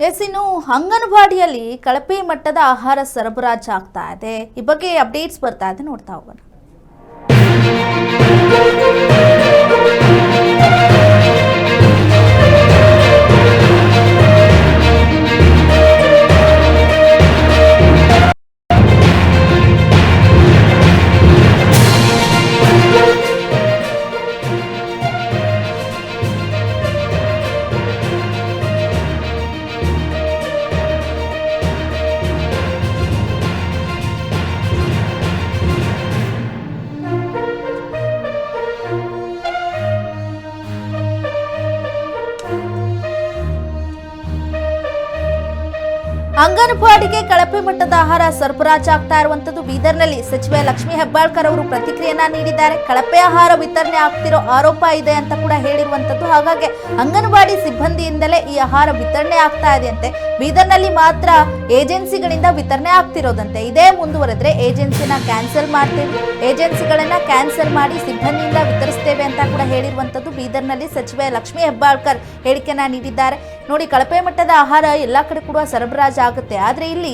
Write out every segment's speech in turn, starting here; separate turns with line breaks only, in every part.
S ಇನ್ನು ಅಂಗನವಾಡಿಯಲ್ಲಿ ಕಳಪೆ ಮಟ್ಟದ ಆಹಾರ ಸರಬರಾಜು ಆಗ್ತಾ ಇದೆ. ಈ ಬಗ್ಗೆ ಅಪ್ಡೇಟ್ಸ್ ಬರ್ತಾ ಇದೆ. ನೋಡ್ತಾ ಹೋಗೋಣ. ಅಂಗನವಾಡಿಗೆ ಕಳಪೆ ಮಟ್ಟದ ಆಹಾರ ಸರಬರಾಜು ಆಗ್ತಾ ಇರುವಂತದ್ದು ಬೀದರ್ನಲ್ಲಿ ಸಚಿವೆ ಲಕ್ಷ್ಮೀ ಹೆಬ್ಬಾಳ್ಕರ್ ಅವರು ಪ್ರತಿಕ್ರಿಯೆಯನ್ನ ನೀಡಿದ್ದಾರೆ. ಕಳಪೆ ಆಹಾರ ವಿತರಣೆ ಆಗ್ತಿರೋ ಆರೋಪ ಇದೆ ಅಂತ ಕೂಡ ಹೇಳಿರುವಂತದ್ದು ಹಾಗಾಗಿ ಅಂಗನವಾಡಿ ಸಿಬ್ಬಂದಿಯಿಂದಲೇ ಈ ಆಹಾರ ವಿತರಣೆ ಆಗ್ತಾ ಇದೆ ಅಂತೆ ಬೀದರ್ನಲ್ಲಿ ಮಾತ್ರ ಏಜೆನ್ಸಿಗಳಿಂದ ವಿತರಣೆ ಆಗ್ತಿರೋದಂತೆ. ಇದೇ ಮುಂದುವರೆದ್ರೆ ಏಜೆನ್ಸಿನ ಕ್ಯಾನ್ಸಲ್ ಮಾಡ್ತೀವಿ. ಏಜೆನ್ಸಿಗಳನ್ನ ಕ್ಯಾನ್ಸಲ್ ಮಾಡಿ ಸಿಬ್ಬಂದಿಯಿಂದ ವಿತರಿಸ್ತೇವೆ ಅಂತ ಕೂಡ ಹೇಳಿರುವಂತದ್ದು ಬೀದರ್ನಲ್ಲಿ ಸಚಿವೆ ಲಕ್ಷ್ಮೀ ಹೆಬ್ಬಾಳ್ಕರ್ ಹೇಳಿಕೆಯನ್ನ ನೀಡಿದ್ದಾರೆ. ನೋಡಿ, ಕಳಪೆ ಮಟ್ಟದ ಆಹಾರ ಎಲ್ಲ ಕಡೆ ಕೂಡ ಸರಬರಾಜು ಆಗುತ್ತೆ. ಆದರೆ ಇಲ್ಲಿ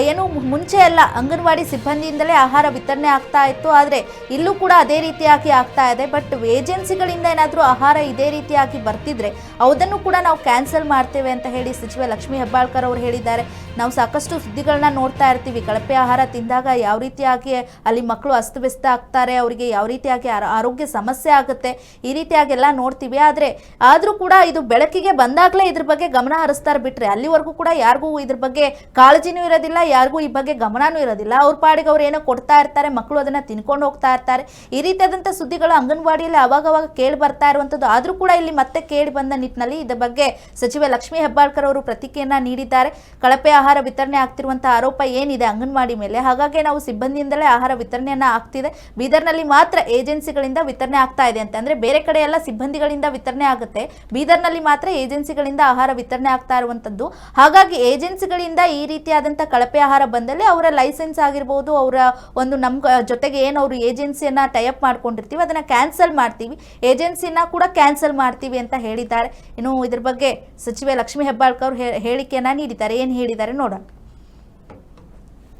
ಏನು ಮುಂಚೆ ಎಲ್ಲ ಅಂಗನವಾಡಿ ಸಿಬ್ಬಂದಿಯಿಂದಲೇ ಆಹಾರ ವಿತರಣೆ ಆಗ್ತಾ ಇತ್ತು. ಆದರೆ ಇಲ್ಲೂ ಕೂಡ ಅದೇ ರೀತಿಯಾಗಿ ಆಗ್ತಾ ಇದೆ. ಬಟ್ ಏಜೆನ್ಸಿಗಳಿಂದ ಏನಾದರೂ ಆಹಾರ ಇದೇ ರೀತಿಯಾಗಿ ಬರ್ತಿದ್ರೆ ಅದನ್ನು ಕೂಡ ನಾವು ಕ್ಯಾನ್ಸಲ್ ಮಾಡ್ತೇವೆ ಅಂತ ಹೇಳಿ ಸಚಿವ ಲಕ್ಷ್ಮಿ ಹೆಬ್ಬಾಳ್ಕರ್ ಅವರು ಹೇಳಿದ್ದಾರೆ. ನಾವು ಸಾಕಷ್ಟು ಸುದ್ದಿಗಳನ್ನ ನೋಡ್ತಾ ಇರ್ತೀವಿ. ಕಳಪೆ ಆಹಾರ ತಿಂದಾಗ ಯಾವ ರೀತಿಯಾಗಿ ಅಲ್ಲಿ ಮಕ್ಕಳು ಅಸ್ತವ್ಯಸ್ತ ಆಗ್ತಾರೆ, ಅವರಿಗೆ ಯಾವ ರೀತಿಯಾಗಿ ಆರ- ಆರೋಗ್ಯ ಸಮಸ್ಯೆ ಆಗುತ್ತೆ, ಈ ರೀತಿಯಾಗಿ ಎಲ್ಲ ನೋಡ್ತೀವಿ. ಆದರೆ ಆದರೂ ಕೂಡ ಇದು ಬೆಳಕಿಗೆ ಬಂದಾಗಲೇ ಇದ್ರ ಬಗ್ಗೆ ಗಮನ ಹರಿಸ್ತಾರೆ ಬಿಟ್ರೆ ಅಲ್ಲಿವರೆಗೂ ಕೂಡ ಯಾರಿಗೂ ಇದ್ರ ಬಗ್ಗೆ ಕಾಳಜಿನೂ ಇರೋದಿಲ್ಲ, ಯಾರಿಗೂ ಈ ಬಗ್ಗೆ ಗಮನನೂ ಇರೋದಿಲ್ಲ. ಅವ್ರ ಪಾಡಿಗೆ ಅವ್ರು ಏನೋ ಕೊಡ್ತಾ ಇರ್ತಾರೆ ಮಕ್ಕಳು ಅದನ್ನ ತಿನ್ಕೊಂಡು ಹೋಗ್ತಾ ಇರ್ತಾರೆ. ಈ ರೀತಿಯಾದಂಥ ಸುದ್ದಿಗಳು ಅಂಗನವಾಡಿಯಲ್ಲಿ ಅವಾಗವಾಗ ಕೇಳಿ ಬರ್ತಾ ಇರುವಂಥದ್ದು ಆದರೂ ಕೂಡ ಇಲ್ಲಿ ಮತ್ತೆ ಕೇಳಿ ಬಂದ ನಿಟ್ಟಿನಲ್ಲಿ ಇದರ ಬಗ್ಗೆ ಸಚಿವೆ ಲಕ್ಷ್ಮೀ ಹೆಬ್ಬಾಳ್ಕರ್ ಅವರು ಪ್ರತಿಕ್ರಿಯೆಯನ್ನ ನೀಡಿದ್ದಾರೆ. ಕಳಪೆ ಆಹಾರ ವಿತರಣೆ ಆಗ್ತಿರುವಂಥ ಆರೋಪ ಏನಿದೆ ಅಂಗನವಾಡಿ ಮೇಲೆ? ಹಾಗಾಗಿ ನಾವು ಸಿಬ್ಬಂದಿಯಿಂದಲೇ ಆಹಾರ ವಿತರಣೆಯನ್ನ ಆಗ್ತಿದೆ. ಬೀದರ್ನಲ್ಲಿ ಮಾತ್ರ ಏಜೆನ್ಸಿಗಳಿಂದ ವಿತರಣೆ ಆಗ್ತಾ ಇದೆ ಅಂತಂದ್ರೆ ಬೇರೆ ಕಡೆ ಎಲ್ಲ ಸಿಬ್ಬಂದಿಗಳಿಂದ ವಿತರಣೆ ಆಗುತ್ತೆ. ಬೀದರ್ನಲ್ಲಿ ಮಾತ್ರ ಏಜೆನ್ಸಿಗಳಿಂದ ವಿತರಣೆ ಆಗ್ತಾ ಇರುವಂತದ್ದು. ಹಾಗಾಗಿ ಏಜೆನ್ಸಿಗಳಿಂದ ಈ ರೀತಿಯಾದಂಥ ಕಳಪೆ ಆಹಾರ ಬಂದಲ್ಲಿ ಅವರ ಲೈಸೆನ್ಸ್ ಆಗಿರ್ಬೋದು, ಅವರ ಒಂದು ನಮ್ಮ ಜೊತೆಗೆ ಏನು ಅವರು ಏಜೆನ್ಸಿಯನ್ನ ಟೈಅಪ್ ಮಾಡ್ಕೊಂಡಿರ್ತೀವಿ, ಅದನ್ನ ಕ್ಯಾನ್ಸಲ್ ಮಾಡ್ತೀವಿ. ಏಜೆನ್ಸಿನ ಕೂಡ ಕ್ಯಾನ್ಸಲ್ ಮಾಡ್ತೀವಿ ಅಂತ ಹೇಳಿದ್ದಾರೆ. ಇನ್ನು ಇದ್ರ ಬಗ್ಗೆ ಸಚಿವೆ ಲಕ್ಷ್ಮೀ ಹೆಬ್ಬಾಳ್ಕರ್ ಹೇಳಿಕೆಯನ್ನ ನೀಡಿದ್ದಾರೆ. ಏನು ಹೇಳಿದ್ದಾರೆ ನೋಡೋಣ.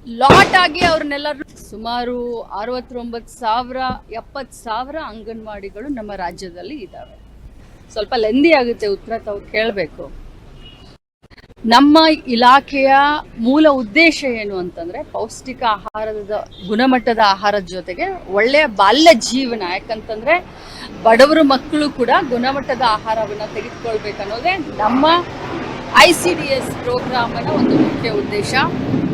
ಲಾಟ್ ಆಗಿ ಅವ್ರನ್ನೆಲ್ಲರೂ ಸುಮಾರು ಅರವತ್ತೊಂಬತ್ತು ಸಾವಿರ, ಎಪ್ಪತ್ತು ಸಾವಿರ ಅಂಗನವಾಡಿಗಳು ನಮ್ಮ ರಾಜ್ಯದಲ್ಲಿ ಇದ್ದಾವೆ ಸ್ವಲ್ಪ ಲೆಂದಿ ಆಗುತ್ತೆ ಉತ್ತರ ತಾವು ಕೇಳಬೇಕು. ನಮ್ಮ ಇಲಾಖೆಯ ಮೂಲ ಉದ್ದೇಶ ಏನು ಅಂತಂದ್ರೆ ಪೌಷ್ಟಿಕ ಆಹಾರದ ಗುಣಮಟ್ಟದ ಆಹಾರದ ಜೊತೆಗೆ ಒಳ್ಳೆಯ ಬಾಲ್ಯ ಜೀವನ. ಯಾಕಂತಂದ್ರೆ ಬಡವರು ಮಕ್ಕಳು ಕೂಡ ಗುಣಮಟ್ಟದ ಆಹಾರವನ್ನ ತೆಗೆದುಕೊಳ್ಬೇಕನ್ನೋದೇ ನಮ್ಮ ಐ ಸಿ ಡಿ ಎಸ್ ಪ್ರೋಗ್ರಾಮನ ಒಂದು ಮುಖ್ಯ ಉದ್ದೇಶ.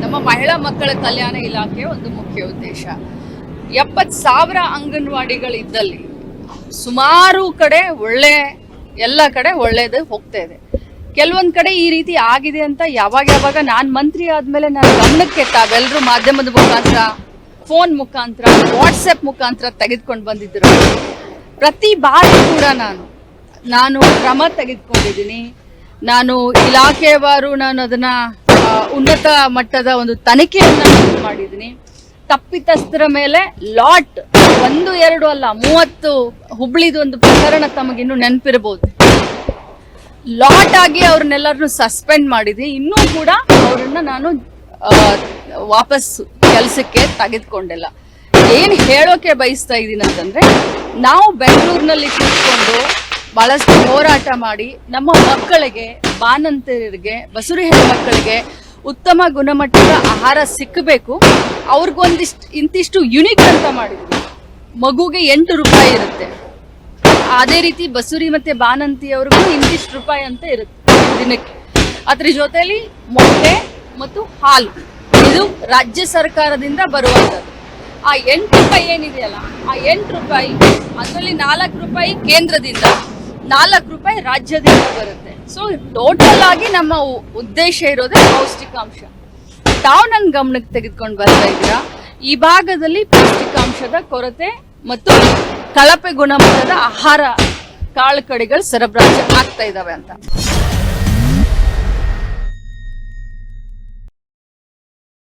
ನಮ್ಮ ಮಹಿಳಾ ಮಕ್ಕಳ ಕಲ್ಯಾಣ ಇಲಾಖೆಯ ಒಂದು ಮುಖ್ಯ ಉದ್ದೇಶ. ಎಪ್ಪತ್ತು ಸಾವಿರ ಅಂಗನವಾಡಿಗಳಿದ್ದಲ್ಲಿ ಸುಮಾರು ಕಡೆ ಒಳ್ಳೆ ಎಲ್ಲ ಕಡೆ ಒಳ್ಳೇದು ಹೋಗ್ತಾ ಇದೆ. ಕೆಲವೊಂದು ಕಡೆ ಈ ರೀತಿ ಆಗಿದೆ ಅಂತ ಯಾವಾಗ ಯಾವಾಗ ನಾನು ಮಂತ್ರಿ ಆದಮೇಲೆ ನಾನು ಗಮನಕ್ಕೆ ತಾವೆಲ್ಲರೂ ಮಾಧ್ಯಮದ ಮುಖಾಂತರ, ಫೋನ್ ಮುಖಾಂತರ ವಾಟ್ಸಪ್ ಮುಖಾಂತರ ತೆಗೆದುಕೊಂಡು ಬಂದಿದ್ರು. ಪ್ರತಿ ಬಾರಿ ಕೂಡ ನಾನು ನಾನು ಕ್ರಮ ತೆಗೆದುಕೊಂಡಿದ್ದೀನಿ. ನಾನು ಇಲಾಖೆಯವರು ನಾನು ಅದನ್ನ ಉನ್ನತ ಮಟ್ಟದ ಒಂದು ತನಿಖೆಯನ್ನು ಮಾಡಿದ್ದೀನಿ. ತಪ್ಪಿತಸ್ಥರ ಮೇಲೆ ಲಾಟ್ ಒಂದು, ಎರಡು ಅಲ್ಲ, ಮೂವತ್ತು ಹುಬ್ಳಿದು ಒಂದು ಪ್ರಕರಣ ತಮಗಿನ್ನೂ ನೆನಪಿರಬಹುದು ಲಾಟ್ ಆಗಿ ಅವ್ರನ್ನೆಲ್ಲರನ್ನು ಸಸ್ಪೆಂಡ್ ಮಾಡಿದೆ ಇನ್ನೂ ಕೂಡ ಅವರನ್ನ ನಾನು ವಾಪಸ್ ಕೆಲಸಕ್ಕೆ ತೆಗೆದುಕೊಂಡಿಲ್ಲ. ಏನು ಹೇಳೋಕೆ ಬಯಸ್ತಾ ಇದ್ದೀನಿ ಅಂತಂದ್ರೆ, ನಾವು ಬೆಂಗಳೂರಿನಲ್ಲಿ ಕೂತ್ಕೊಂಡು ಬಹಳಷ್ಟು ಹೋರಾಟ ಮಾಡಿ ನಮ್ಮ ಮಕ್ಕಳಿಗೆ ಬಾನಂತರಿಗೆ ಬಸುರಿ ಹೆಣ್ಮಕ್ಕಳಿಗೆ ಉತ್ತಮ ಗುಣಮಟ್ಟದ ಆಹಾರ ಸಿಕ್ಕಬೇಕು ಅವ್ರಿಗೊಂದಿಷ್ಟು, ಇಂತಿಷ್ಟು ಯುನಿಕ್ ಅಂತ ಮಾಡಿದ್ವಿ. ಮಗುಗೆ ಎಂಟು ರೂಪಾಯಿ ಇರುತ್ತೆ. ಅದೇ ರೀತಿ ಬಸುರಿ ಮತ್ತೆ ಬಾನಂತಿ ಅವ್ರಿಗೂ ಇಂತಿಷ್ಟು ರೂಪಾಯಿ ಅಂತ ಇರುತ್ತೆ ದಿನಕ್ಕೆ. ಅದ್ರ ಜೊತೆಯಲ್ಲಿ ಮೊಟ್ಟೆ ಮತ್ತು ಹಾಲು. ಇದು ರಾಜ್ಯ ಸರ್ಕಾರದಿಂದ ಬರುವಂತದ್ದು ಆ ಎಂಟು ರೂಪಾಯಿ ಏನಿದೆಯಲ್ಲ, ಆ ಎಂಟು ರೂಪಾಯಿ, ಅದರಲ್ಲಿ ನಾಲ್ಕು ರೂಪಾಯಿ ಕೇಂದ್ರದಿಂದ, ನಾಲ್ಕು ರೂಪಾಯಿ ರಾಜ್ಯದಿಂದ ಬರುತ್ತೆ. ಸೊ ಟೋಟಲ್ ಆಗಿ ನಮ್ಮ ಉದ್ದೇಶ ಇರೋದೇ ಪೌಷ್ಟಿಕಾಂಶ. ತಾವು ನನ್ನ ಗಮನಕ್ಕೆ ತೆಗೆದುಕೊಂಡು ಬರ್ತಾ ಇದ್ದೀರಾ? ಈ ಭಾಗದಲ್ಲಿ ಪೌಷ್ಟಿಕಾಂಶದ ಕೊರತೆ ಮತ್ತು ಕಳಪೆ ಗುಣಮಟ್ಟದ ಆಹಾರ ಕಾಳು ಕಡಿಗಳು ಸರಬರಾಜು ಆಗ್ತಾ ಇದ್ದಾವೆ ಅಂತ.